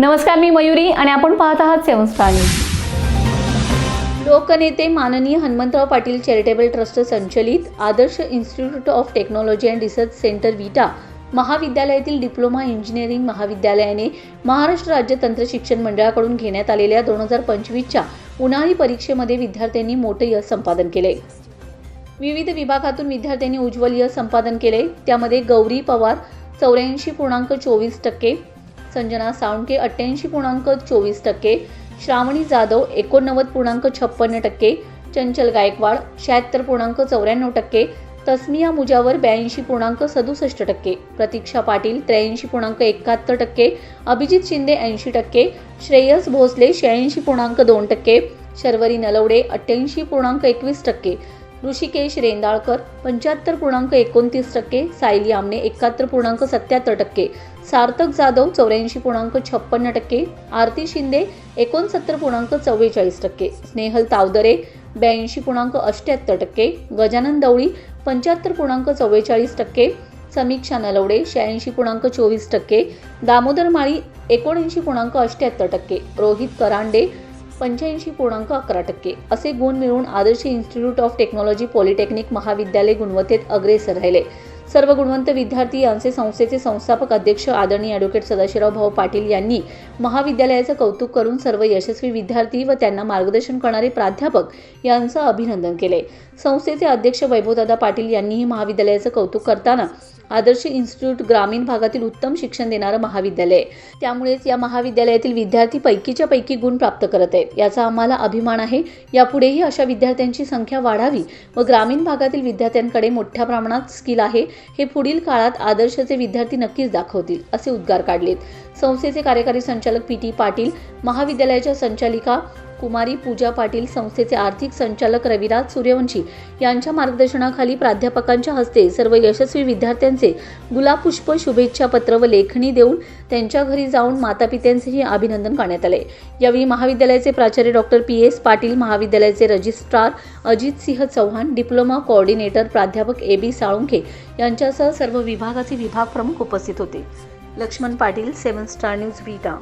नमस्कार मी मयुरी आणि आपण पाहत आहात सेवन स्टार न्यूज. लोकनेते माननीय हनुमंतराव पाटील चॅरिटेबल ट्रस्ट संचलित Adarsh institute of technology and research centre Vita महाविद्यालयातील डिप्लोमा इंजिनिअरिंग महाविद्यालयाने महाराष्ट्र राज्य तंत्र शिक्षण मंडळाकडून घेण्यात आलेल्या दोन हजार पंचवीसच्या उन्हाळी परीक्षेमध्ये विद्यार्थ्यांनी मोठे यश संपादन केले. विविध विभागातून विद्यार्थ्यांनी उज्ज्वल यश संपादन केले. त्यामध्ये गौरी पवार चौऱ्याऐंशी पूर्णांक चोवीस टक्के संजना साळुंके अठ्ठ्याऐंशी पूर्णांक चोवीस टक्के श्रावणी जाधव एकोणनव्वद पूर्णांक छप्पन्न टक्के चंचल गायकवाड शहात्तर पूर्णांक चौऱ्याण्णव टक्के तस्मिया मुजावर ब्याऐंशी पूर्णांक सदुसष्ट टक्के प्रतीक्षा पाटील त्र्याऐंशी पूर्णांक एकाहत्तर टक्के अभिजित शिंदे ऐंशी टक्के श्रेयस भोसले शहाऐंशी पूर्णांक दोन टक्के शर्वरी नलवडे अठ्ठ्याऐंशी पूर्णांक एकवीस टक्के ऋषिकेश रेंदाळकर पंच्याहत्तर पूर्णांक एकोणतीस टक्के सायली आमने एकाहत्तर पूर्णांक सत्याहत्तर टक्के सार्थक जाधव चौऱ्याऐंशी पूर्णांक छप्पन्न टक्के आरती शिंदे एकोणसत्तर पूर्णांक चव्वेचाळीस टक्के स्नेहल तावदरे ब्याऐंशी पूर्णांक अष्ट्याहत्तर टक्के गजानन दवळी पंच्याहत्तर पूर्णांक चव्वेचाळीस टक्के समीक्षा नलवडे शहाऐंशी पूर्णांक चोवीस टक्के दामोदर माळी एकोणऐंशी पूर्णांक अष्ट्याहत्तर टक्के रोहित करांडे पंच्याऐंशी पूर्णांक अकरा टक्के. असे गुण मिळवून Adarsh institute of technology polytechnic महाविद्यालय गुणवत्तेत अग्रेसर राहिले. सर्व गुणवंत विद्यार्थी यांचे संस्थेचे संस्थापक अध्यक्ष आदरणीय ॲडव्होकेट सदाशिवराव भाऊ पाटील यांनी महाविद्यालयाचं कौतुक करून सर्व यशस्वी विद्यार्थी व त्यांना मार्गदर्शन करणारे प्राध्यापक यांचं अभिनंदन केले. संस्थेचे अध्यक्ष वैभवदादा पाटील यांनीही महाविद्यालयाचं कौतुक करताना आदर्श इन्स्टिट्यूट ग्रामीण भागातील उत्तम शिक्षण देणारं महाविद्यालय. आहे. त्यामुळेच या महाविद्यालयातील विद्यार्थी पैकीच्या पैकी गुण प्राप्त करत आहेत. याचा आम्हाला अभिमान आहे. यापुढेही अशा विद्यार्थ्यांची संख्या वाढावी व ग्रामीण भागातील विद्यार्थ्यांकडे मोठ्या प्रमाणात स्किल आहे हे पुढील काळात आदर्शचे विद्यार्थी नक्कीच दाखवतील असे उद्गार काढलेत. संस्थेचे कार्यकारी संचालक पी टी पाटील महाविद्यालयाच्या संचालिका कुमारी पूजा पाटील संस्थेचे आर्थिक संचालक रविराज सूर्यवंशी यांच्या मार्गदर्शनाखाली प्राध्यापकांच्या हस्ते सर्व यशस्वी विद्यार्थ्यांचे गुलाबपुष्प शुभेच्छा पत्र व लेखणी देऊन त्यांच्या घरी जाऊन मातापित्यांचेही अभिनंदन करण्यात आले. यावेळी महाविद्यालयाचे प्राचार्य डॉक्टर पी. एस. पाटील महाविद्यालयाचे registrar Ajit Singh Chavan diploma coordinator प्राध्यापक ए. बी. साळुंखे यांच्यासह सर्व विभागाचे विभाग प्रमुख उपस्थित होते. Laxman Patil seven star news Vita